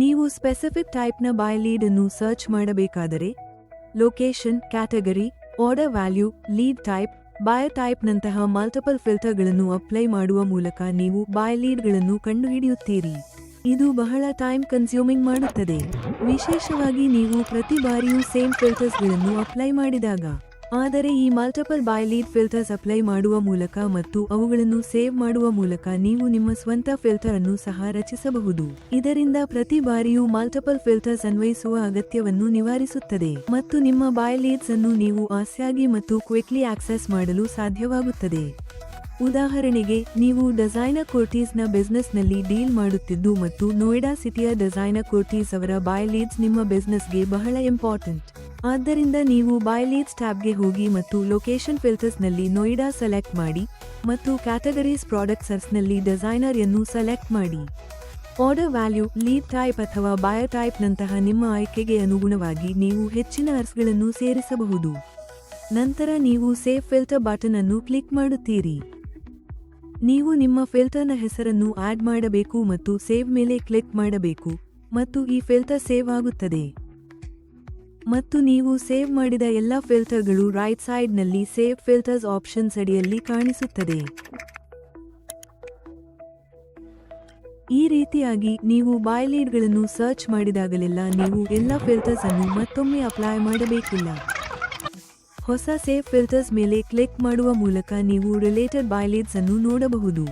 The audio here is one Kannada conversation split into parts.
ನೀವು ಸ್ಪೆಸಿಫಿಕ್ ಟೈಪ್ನ ಬೈ ಲೀಡ್ ಅನ್ನು ಸರ್ಚ್ ಮಾಡಬೇಕಾದರೆ location category order value lead type boy ಟೈಪ್ನಂತಹ multiple ಫಿಲ್ಟರ್ಗಳನ್ನು ಅಪ್ಲೈ ಮಾಡುವ ಮೂಲಕ ನೀವು ಬಾಯ್ ಲೀಡ್ಗಳನ್ನು ಕಂಡುಹಿಡಿಯುತ್ತೀರಿ. ಇದು ಬಹಳ ಟೈಮ್ ಕನ್ಸ್ಯೂಮಿಂಗ್ ಮಾಡುತ್ತದೆ. ವಿಶೇಷವಾಗಿ ನೀವು ಪ್ರತಿ ಬಾರಿಯೂ ಸೇಮ್ ಫಿಲ್ಟರ್ಸ್ಗಳನ್ನು ಅಪ್ಲೈ ಮಾಡಿದಾಗ. ಆದರೆ ಈ ಮಲ್ಟಿಪಲ್ ಬಾಯ್ಲೀಡ್ ಫಿಲ್ಟರ್ಸ್ ಅಪ್ಲೈ ಮಾಡುವ ಮೂಲಕ ಮತ್ತು ಅವುಗಳನ್ನು ಸೇವ್ ಮಾಡುವ ಮೂಲಕ ನೀವು ನಿಮ್ಮ ಸ್ವಂತ ಫಿಲ್ಟರ್ ಅನ್ನು ಸಹ ರಚಿಸಬಹುದು. ಇದರಿಂದ ಪ್ರತಿ ಬಾರಿಯೂ ಮಲ್ಟಿಪಲ್ ಫಿಲ್ಟರ್ಸ್ ಅನ್ವಯಿಸುವ ಅಗತ್ಯವನ್ನು ನಿವಾರಿಸುತ್ತದೆ ಮತ್ತು ನಿಮ್ಮ ಬಾಯ್ಲೀಡ್ಸ್ ಅನ್ನು ನೀವು ಆಸ್ಯಾಗಿ ಮತ್ತು ಕ್ವಿಕ್ಲಿ ಆಕ್ಸೆಸ್ ಮಾಡಲು ಸಾಧ್ಯವಾಗುತ್ತದೆ. ಉದಾಹರಣೆಗೆ, ನೀವು ಡಿಸೈನರ್ ಕೋರ್ಟೀಸ್ನ ಬಿಸ್ನೆಸ್ನಲ್ಲಿ ಡೀಲ್ ಮಾಡುತ್ತಿದ್ದು ಮತ್ತು ನೋಯ್ಡಾ ಸಿಟಿಯ ಡಿಸೈನರ್ ಕೋರ್ಟೀಸ್ ಅವರ ಬಾಯ್ಲೀಡ್ಸ್ ನಿಮ್ಮ ಬಿಸ್ನೆಸ್ಗೆ ಬಹಳ ಇಂಪಾರ್ಟೆಂಟ್ ಆದ್ದರಿಂದ ನೀವು ಬಾಯ್ಲೀಡ್ಸ್ ಟ್ಯಾಬ್ಗೆ ಹೋಗಿ ಮತ್ತು ಲೊಕೇಶನ್ ಫಿಲ್ಟರ್ಸ್ನಲ್ಲಿ ನೋಯ್ಡಾ ಸೆಲೆಕ್ಟ್ ಮಾಡಿ ಮತ್ತು ಕ್ಯಾಟಗರೀಸ್ ಪ್ರಾಡಕ್ಟ್ಸರ್ಸ್ನಲ್ಲಿ ಡಿಸೈನರ್ ಅನ್ನು ಸೆಲೆಕ್ಟ್ ಮಾಡಿ. ಆರ್ಡರ್ ವ್ಯಾಲ್ಯೂ ಲೀಡ್ ಟೈಪ್ ಅಥವಾ ಬಯೋ ಟೈಪ್ನಂತಹ ನಿಮ್ಮ ಆಯ್ಕೆಗೆ ಅನುಗುಣವಾಗಿ ನೀವು ಹೆಚ್ಚಿನ ಅರ್ಸ್ಗಳನ್ನು ಸೇರಿಸಬಹುದು. ನಂತರ ನೀವು ಸೇವ್ ಫಿಲ್ಟರ್ ಬಟನ್ ಅನ್ನು ಕ್ಲಿಕ್ ಮಾಡುತ್ತೀರಿ. ನೀವು ನಿಮ್ಮ ಫಿಲ್ಟರ್ನ ಹೆಸರನ್ನು ಆಡ್ ಮಾಡಬೇಕು ಮತ್ತು ಸೇವ್ ಮೇಲೆ ಕ್ಲಿಕ್ ಮಾಡಬೇಕು ಮತ್ತು ಈ ಫಿಲ್ಟರ್ ಸೇವ್ ಆಗುತ್ತದೆ. ಮತ್ತು ನೀವು ಸೇವ್ ಮಾಡಿದ ಎಲ್ಲ ಫಿಲ್ಟರ್ಗಳು ರೈಟ್ ಸೈಡ್ನಲ್ಲಿ ಸೇವ್ ಫಿಲ್ಟರ್ಸ್ ಆಪ್ಷನ್ಸ್ ಅಡಿಯಲ್ಲಿ ಕಾಣಿಸುತ್ತದೆ. ಈ ರೀತಿಯಾಗಿ ನೀವು ಬಾಯ್ ಲೀಡ್ಗಳನ್ನು ಸರ್ಚ್ ಮಾಡಿದಾಗಲೆಲ್ಲ ನೀವು ಎಲ್ಲ ಫಿಲ್ಟರ್ಸ್ ಅನ್ನು ಮತ್ತೊಮ್ಮೆ ಅಪ್ಲೈ ಮಾಡಬೇಕಿಲ್ಲ. ಹೊಸ ಸೇಫ್ ಫಿಲ್ಟರ್ಸ್ ಮೇಲೆ ಕ್ಲಿಕ್ ಮಾಡುವ ಮೂಲಕ ನೀವು ರಿಲೇಟೆಡ್ ಬಾಯ್ ಲೀಡ್ಸ್ ಅನ್ನು ನೋಡಬಹುದು.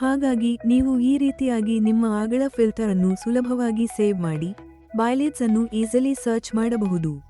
ಹಾಗಾಗಿ ನೀವು ಈ ರೀತಿಯಾಗಿ ನಿಮ್ಮ ಆಗಳ ಫಿಲ್ಟರ್ ಅನ್ನು ಸುಲಭವಾಗಿ ಸೇವ್ ಮಾಡಿ ಬಾಯ್ಲೆಟ್ಸ್ ಅನ್ನು ಈಸಿಲಿ ಸರ್ಚ್ ಮಾಡಬಹುದು.